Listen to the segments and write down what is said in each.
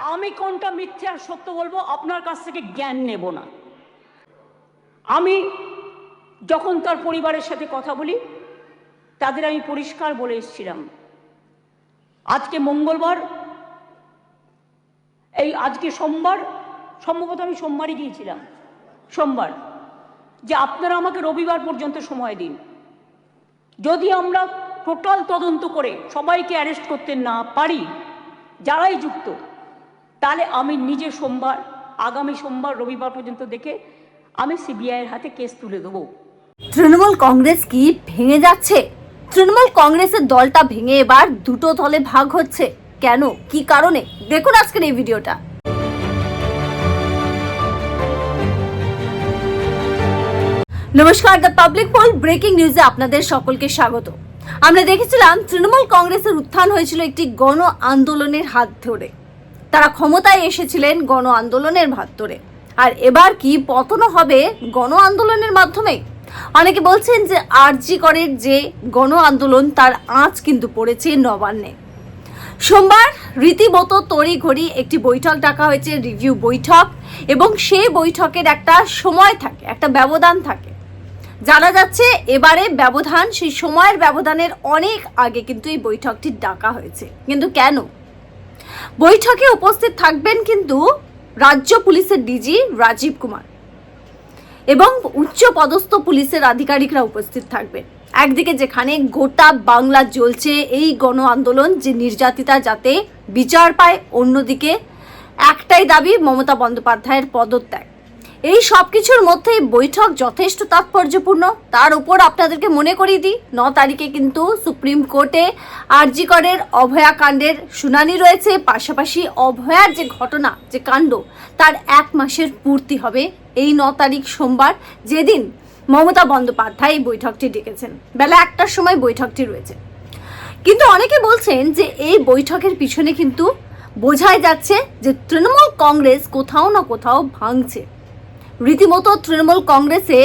আমি কোনটা মিথ্যে আর সত্য বলব? আপনার কাছ থেকে জ্ঞান নেব না। আমি যখন তার পরিবারের সাথে কথা বলি, তাদের আমি পরিষ্কার বলে এসেছিলাম। আজকে মঙ্গলবার, এই আজকে সোমবার, সম্ভবত আমি সোমবারই গিয়েছিলাম, সোমবার, যে আপনারা আমাকে রবিবার পর্যন্ত সময় দিন। যদি আমরা টোটাল তদন্ত করে সবাইকে অ্যারেস্ট করতে না পারি, যারাই যুক্ত তাহলে আমি নিজে সোমবার, আগামী সোমবার, রবিবার পর্যন্ত দেখে আমি সিবিআইয়ের হাতে কেস তুলে দেবো। তৃণমূল কংগ্রেস কি ভেঙে যাচ্ছে? তৃণমূল কংগ্রেসের দলটা ভেঙে এবার দুটো দলে ভাগ হচ্ছে। কেন? কি কারণে? দেখুন আজকের এই ভিডিওটা। নমস্কার, দ্য পাবলিক পোল ব্রেকিং নিউজে আপনাদের সকলকে স্বাগত। আমরা দেখেছিলাম তৃণমূল কংগ্রেসের উত্থান হয়েছিল একটি গণ আন্দোলনের হাত ধরে। তারা ক্ষমতায় এসেছিলেন গণ আন্দোলনের ধরে আর এবার কি পতনও হবে গণ আন্দোলনের মাধ্যমে? অনেকে বলছেন যে আরজি করের যে গণ আন্দোলন, তার আঁচ কিন্তু পড়েছে নবান্নে। সোমবার রীতিমতো তড়িঘড়ি একটি বৈঠক ডাকা হয়েছে, রিভিউ বৈঠক, এবং সেই বৈঠকের একটা সময় থাকে, একটা ব্যবধান থাকে। জানা যাচ্ছে, এবারে ব্যবধান, সেই সময়ের ব্যবধানের অনেক আগে কিন্তু এই বৈঠকটি ডাকা হয়েছে। কিন্তু কেন? বৈঠকে উপস্থিত থাকবেন কিন্তু রাজ্য পুলিশের ডিজি রাজীব কুমার এবং উচ্চ পদস্থ পুলিশের আধিকারিকরা উপস্থিত থাকবেন। একদিকে যেখানে গোটা বাংলা জ্বলছে এই গণ আন্দোলন যে নির্যাতিতা যাতে বিচার পায়, অন্যদিকে একটাই দাবি মমতা বন্দ্যোপাধ্যায়ের পদত্যাগ। এই সব কিছুর মধ্যে বৈঠক যথেষ্ট তাৎপর্যপূর্ণ। তার উপর আপনাদেরকে মনে করিয়ে দিই, ন তারিখে কিন্তু সুপ্রিম কোর্টে আরজিকরের অভয়া কাণ্ডের শুনানি রয়েছে। পাশাপাশি অভয়ার যে ঘটনা, যে কাণ্ড, তার এক মাসের পূর্তি হবে এই ন তারিখ সোমবার, যেদিন মমতা বন্দ্যোপাধ্যায় এই বৈঠকটি ডেকেছেন। বেলা একটার সময় বৈঠকটি রয়েছে। কিন্তু অনেকে বলছেন যে এই বৈঠকের পিছনে কিন্তু বোঝাই যাচ্ছে যে তৃণমূল কংগ্রেস কোথাও না কোথাও ভাঙছে। রীতিমতো তৃণমূল কংগ্রেসে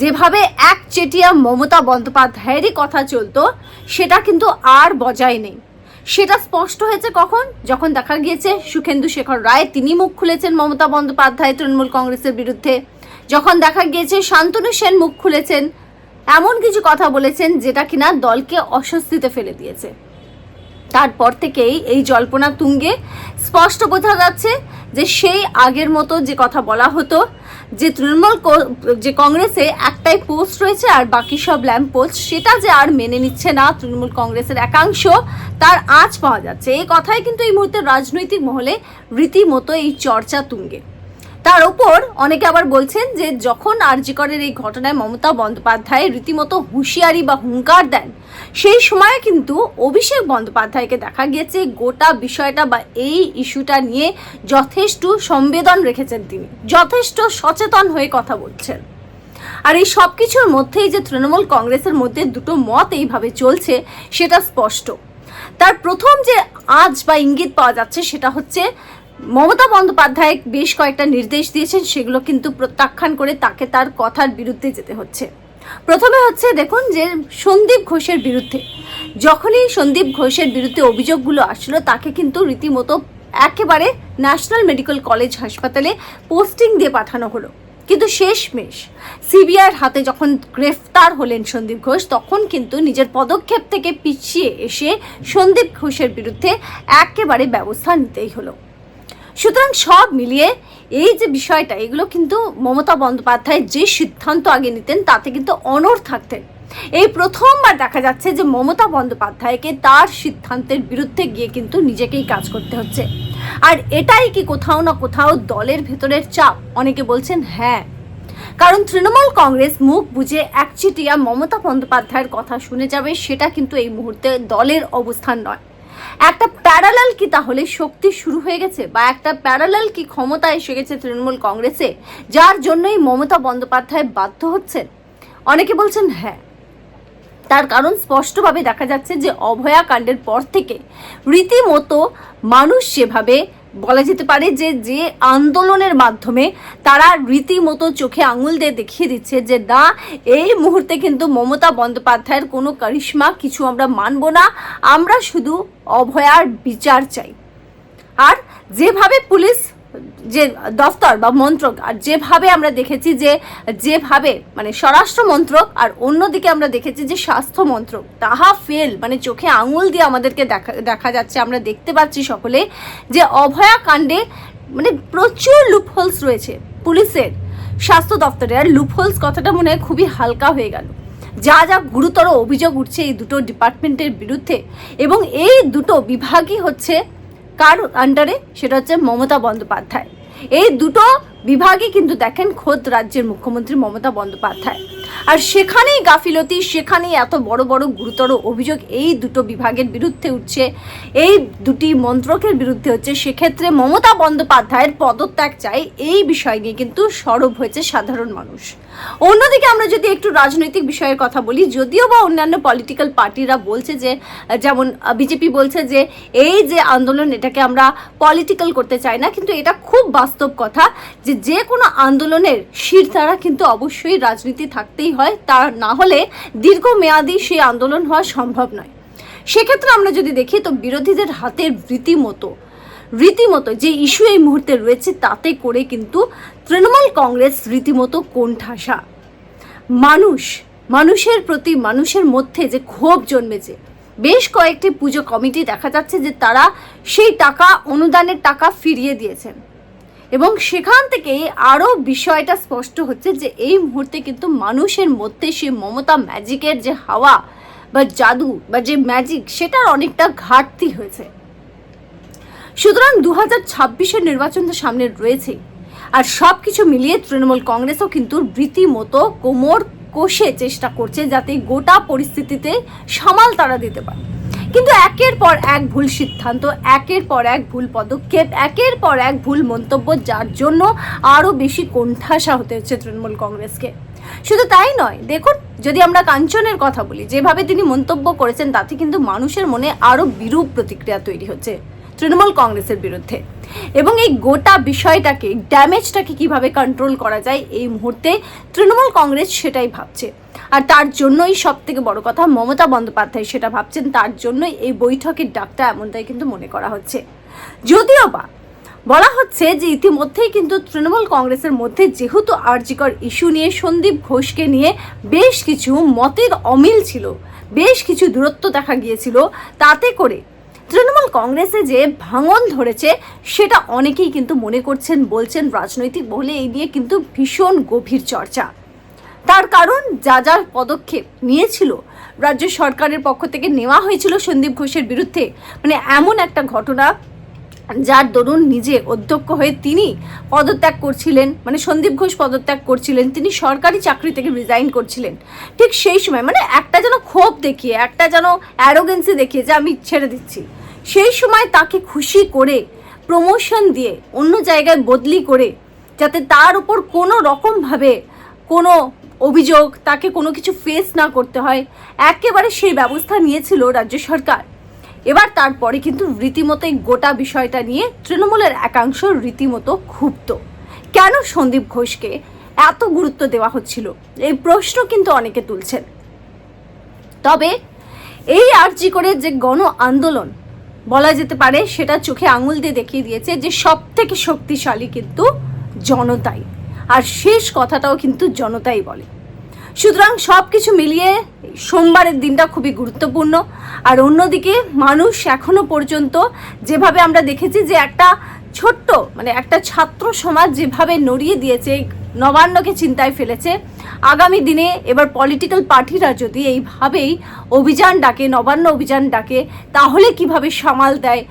যেভাবে এক চেটিয়া মমতা বন্দ্যোপাধ্যায়েরই কথা চলতো, সেটা কিন্তু আর বজায় নেই। সেটা স্পষ্ট হয়েছে কখন? যখন দেখা গিয়েছে সুখেন্দু শেখর রায়, তিনি মুখ খুলেছেন মমতা বন্দ্যোপাধ্যায় তৃণমূল কংগ্রেসের বিরুদ্ধে। যখন দেখা গিয়েছে শান্তনু সেন মুখ খুলেছেন, এমন কিছু কথা বলেছেন যেটা কিনা দলকে অস্বস্তিতে ফেলে দিয়েছে। তারপর থেকেই এই জল্পনা তুঙ্গে স্পষ্ট বোঝা যাচ্ছে যে সেই আগের মতো যে কথা বলা হতো যে তৃণমূল যে কংগ্রেসে একটাই পোস্ট রয়েছে আর বাকি সব ল্যাম্প পোস্ট, সেটা যে আর মেনে নিচ্ছে না তৃণমূল কংগ্রেসের একাংশ, তার আজ পাওয়া যাচ্ছে। এই কথাই কিন্তু এই মুহূর্তে রাজনৈতিক মহলে রীতিমতো এই চর্চা তুঙ্গে। তার উপর অনেকে আবার বলছেন যে যখন আরজিকরের এই ঘটনায় মমতা বন্দ্যোপাধ্যায় রীতিমতো হুঁশিয়ারি বা হুঙ্কার দেন, সেই সময়ে কিন্তু অভিষেক বন্দ্যোপাধ্যায়কে দেখা গিয়েছে গোটা বিষয়টা বা এই ইস্যুটা নিয়ে যথেষ্ট সংবেদন রেখেছেন তিনি, যথেষ্ট সচেতন হয়ে কথা বলছেন। আর এই সব কিছুর মধ্যেই যে তৃণমূল কংগ্রেসের মধ্যে দুটো মত এইভাবে চলছে, সেটা স্পষ্ট। তার প্রথম যে আজ বা ইঙ্গিত পাওয়া যাচ্ছে, সেটা হচ্ছে মমতা বন্দ্যোপাধ্যায় বেশ কয়েকটা নির্দেশ দিয়েছেন, সেগুলো কিন্তু প্রত্যাখ্যান করে তাকে তার কথার বিরুদ্ধে যেতে হচ্ছে। প্রথমে হচ্ছে দেখুন যে সন্দীপ ঘোষের বিরুদ্ধে। যখনই সন্দীপ ঘোষের বিরুদ্ধে অভিযোগগুলো আসলো, তাকে কিন্তু রীতিমতো একেবারে ন্যাশনাল মেডিকেল কলেজ হাসপাতালে পোস্টিং দিয়ে পাঠানো হলো। কিন্তু শেষমেশ সিবিআইয়ের হাতে যখন গ্রেফতার হলেন সন্দীপ ঘোষ, তখন কিন্তু নিজের পদক্ষেপ থেকে পিছিয়ে এসে সন্দীপ ঘোষের বিরুদ্ধে একেবারে ব্যবস্থা নিতেই হলো। সুতরাং সব মিলিয়ে এই যে বিষয়টা, এগুলো কিন্তু মমতা বন্দ্যোপাধ্যায় যে সিদ্ধান্ত আগে নিতেন, তাতে কিন্তু অনড় থাকতেন। এই প্রথমবার দেখা যাচ্ছে যে মমতা বন্দ্যোপাধ্যায়কে তার সিদ্ধান্তের বিরুদ্ধে গিয়ে কিন্তু নিজেকেই কাজ করতে হচ্ছে। আর এটাই কি কোথাও না কোথাও দলের ভেতরের চাপ? অনেকে বলছেন হ্যাঁ। কারণ তৃণমূল কংগ্রেস মুখ বুঝে একচিটিয়া মমতা বন্দ্যোপাধ্যায়ের কথা শুনে যাবে, সেটা কিন্তু এই মুহূর্তে দলের অবস্থান নয়। একটা প্যারালাল কি তাহলে শক্তি শুরু হয়ে গেছে? বা একটা প্যারালাল কি ক্ষমতা এসে গেছে তৃণমূল কংগ্রেসে, যার জন্যই মমতা বন্দ্যোপাধ্যায় বাধ্য হচ্ছেন? অনেকে বলছেন হ্যাঁ। তার কারণ স্পষ্টভাবে দেখা যাচ্ছে যে অভয়া কাণ্ডের পর থেকে রীতিমতো মানুষ যেভাবে বলা যেতে পারে যে যে আন্দোলনের মাধ্যমে তারা রীতিমতো চোখে আঙুল দিয়ে দেখিয়ে দিচ্ছে যে, না, এই মুহূর্তে কিন্তু মমতা বন্দ্যোপাধ্যায়ের কোনো কারিশ্মা কিছু আমরা মানব না। আমরা শুধু অভয়ার বিচার চাই। আর যেভাবে পুলিশ যে দফতর বা মন্ত্রক, আর যেভাবে আমরা দেখেছি যে, যেভাবে মানে স্বরাষ্ট্র মন্ত্রক আর অন্যদিকে আমরা দেখেছি যে স্বাস্থ্য মন্ত্রক, তাহা ফেল মানে চোখে আঙুল দিয়ে আমাদেরকে দেখা দেখা যাচ্ছে। আমরা দেখতে পাচ্ছি সকলে যে অভয়া কাণ্ডে মানে প্রচুর লুপহোলস রয়েছে পুলিশের স্বাস্থ্য দপ্তরে আর লুপহোলস কথাটা মনে হয় খুবই হালকা হয়ে গেল। যা যা গুরুতর অভিযোগ উঠছে এই দুটো ডিপার্টমেন্টের বিরুদ্ধে। এবং এই দুটো বিভাগই হচ্ছে কার আন্ডারে সেটা হচ্ছে মমতা বন্দ্যোপাধ্যায়। এই দুটো বিভাগই কিন্তু দেখেন খোদ রাজ্যের মুখ্যমন্ত্রী মমতা বন্দ্যোপাধ্যায়। আর সেখানেই গাফিলতি, সেখানেই এত বড় বড় গুরুতর অভিযোগ, এই দুটো বিভাগের বিরুদ্ধে উঠছে, এই দুটি মন্ত্রকের বিরুদ্ধে হচ্ছে। সেক্ষেত্রে মমতা বন্দ্যোপাধ্যায়ের পদত্যাগ চাই, এই বিষয় নিয়ে কিন্তু সরব হয়েছে সাধারণ মানুষ। অন্যদিকে আমরা যদি একটু রাজনৈতিক বিষয়ের কথা বলি, যদিও বা অন্যান্য পলিটিক্যাল পার্টিরা বলছে যে, যেমন বিজেপি বলছে যে, এই যে আন্দোলন, এটাকে আমরা পলিটিক্যাল করতে চাই না, কিন্তু এটা খুব বাস্তব কথা যে যে কোনো আন্দোলনের শিরধারা কিন্তু অবশ্যই রাজনীতি থাকতেই হয়, তা না হলে দীর্ঘমেয়াদী সেই আন্দোলন হওয়া সম্ভব নয়। সেক্ষেত্রে আমরা যদি দেখি, তো বিরোধীদের হাতের রীতিমতো রীতিমতো যে ইস্যু এই মুহূর্তে রয়েছে, তাতে করে কিন্তু তৃণমূল কংগ্রেস রীতিমতো কোণঠাসা। মানুষ, মানুষের প্রতি, মানুষের মধ্যে যে ক্ষোভ জন্মেছে। বেশ কয়েকটি পুজো কমিটি দেখা যাচ্ছে যে তারা সেই টাকা, অনুদানের টাকা ফিরিয়ে দিয়েছেন। এবং সেখান থেকে আরও বিষয়টা স্পষ্ট হচ্ছে যে এই মুহূর্তে কিন্তু মানুষের মধ্যে সেই মমতা ম্যাজিকের যে হাওয়া বা জাদু বা যে ম্যাজিক সেটার অনেকটা ঘাটতি হয়েছে। সুতরাং দু হাজার ছাব্বিশের নির্বাচন তো সামনে রয়েছে। আর সব কিছু মিলিয়ে তৃণমূল কংগ্রেসও কিন্তু রীতিমতো কোমর কষে চেষ্টা করছে যাতে গোটা পরিস্থিতিতে সামাল তারা দিতে পারে। কিন্তু একের পর এক ভুল সিদ্ধান্ত, একের পর এক ভুল পদক্ষেপ, একের পর এক ভুল মন্তব্য, যার জন্য আরও বেশি কোণঠাসা হতে হচ্ছে তৃণমূল কংগ্রেসকে। শুধু তাই নয়, দেখুন, যদি আমরা কাঞ্চনের কথা বলি, যেভাবে তিনি মন্তব্য করেছেন, তাতে কিন্তু মানুষের মনে আরও বিরূপ প্রতিক্রিয়া তৈরি হচ্ছে। তৃণমূল কংগ্রেসের বিরুদ্ধে। এবং এই গোটা বিষয়টাকে, ড্যামেজটাকে কীভাবে কন্ট্রোল করা যায়, এই মুহূর্তে তৃণমূল কংগ্রেস সেটাই ভাবছে। আর তার জন্যই সব থেকে বড় কথা মমতা বন্দ্যোপাধ্যায় সেটা ভাবছেন, তার জন্যই এই বৈঠকের ডাকটা এমনটাই কিন্তু মনে করা হচ্ছে। যদিও বা বলা হচ্ছে যে ইতিমধ্যেই কিন্তু তৃণমূল কংগ্রেসের মধ্যে যেহেতু আর্জিকর ইস্যু নিয়ে, সন্দীপ ঘোষকে নিয়ে বেশ কিছু মতের অমিল ছিল, বেশ কিছু দূরত্ব দেখা গিয়েছিল, তাতে করে তৃণমূল কংগ্রেসে যে ভাঙন ধরেছে, সেটা অনেকেই কিন্তু মনে করছেন, বলছেন রাজনৈতিক বলে এই নিয়ে কিন্তু ভীষণ গভীর চর্চা। তার কারণ যা যা পদক্ষেপ নিয়েছিল, রাজ্য সরকারের পক্ষ থেকে নেওয়া হয়েছিল সন্দীপ ঘোষের বিরুদ্ধে। মানে এমন একটা ঘটনা যার দরুন নিজে অধ্যক্ষ হয়ে তিনি পদত্যাগ করছিলেন মানে সন্দীপ ঘোষ পদত্যাগ করছিলেন, তিনি সরকারি চাকরি থেকে রিজাইন করছিলেন। ঠিক সেই সময় মানে একটা যেন ক্ষোভ দেখিয়ে, একটা যেন অ্যারোগেন্সি দেখিয়ে যে আমি ছেড়ে দিচ্ছি। সেই সময় তাকে খুশি করে প্রমোশন দিয়ে অন্য জায়গায় বদলি করে, যাতে তার উপর কোনো রকমভাবে কোনো অভিযোগ, তাকে কোনো কিছু ফেস না করতে হয়, একেবারে সেই ব্যবস্থা নিয়েছিল রাজ্য সরকার। এবার তারপরে কিন্তু রীতিমতো গোটা বিষয়টা নিয়ে তৃণমূলের একাংশ রীতিমতো ক্ষুব্ধ। কেন সন্দীপ ঘোষকে এত গুরুত্ব দেওয়া হচ্ছিল? এই প্রশ্ন কিন্তু অনেকে তুলছেন। তবে এই আর্জি করে যে গণ আন্দোলন বলা যেতে পারে সেটা চোখে আঙুল দিয়ে দেখিয়ে দিয়েছে যে সব থেকে শক্তিশালী কিন্তু জনতাই। আর শেষ কথাটাও কিন্তু জনতাই বলে। সুতরাং সব কিছু মিলিয়ে সোমবারের দিনটা খুবই গুরুত্বপূর্ণ। আর অন্যদিকে মানুষ এখনও পর্যন্ত যেভাবে আমরা দেখেছি যে একটা ছোট্ট মানে একটা ছাত্র সমাজ যেভাবে নড়িয়ে দিয়েছে নবান্নকে চিন্তায় ফেলেছে। আগামী দিনে এবার পলিটিক্যাল পার্টিরা যদি এইভাবেই অভিযান ডাকে, নবান্ন অভিযান ডাকে, তাহলে কীভাবে সামাল দেয়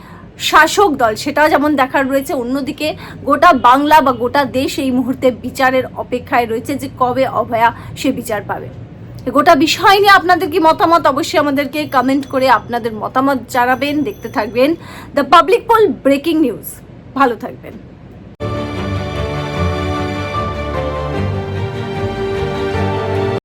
শাসক দল? সেটা যেমন দেখার রয়েছে, অন্যদিকে গোটা বাংলা বা গোটা দেশ এই মুহূর্তে বিচারের অপেক্ষায় রয়েছে যে কবে অভয়া সে বিচার পাবে। গোটা বিষয় নিয়ে আপনাদের কি মতামত? অবশ্যই আমাদেরকে কমেন্ট করে আপনাদের মতামত জানাবেন, দেখতে থাকবেন। The public poll breaking news ভালো থাকবেন।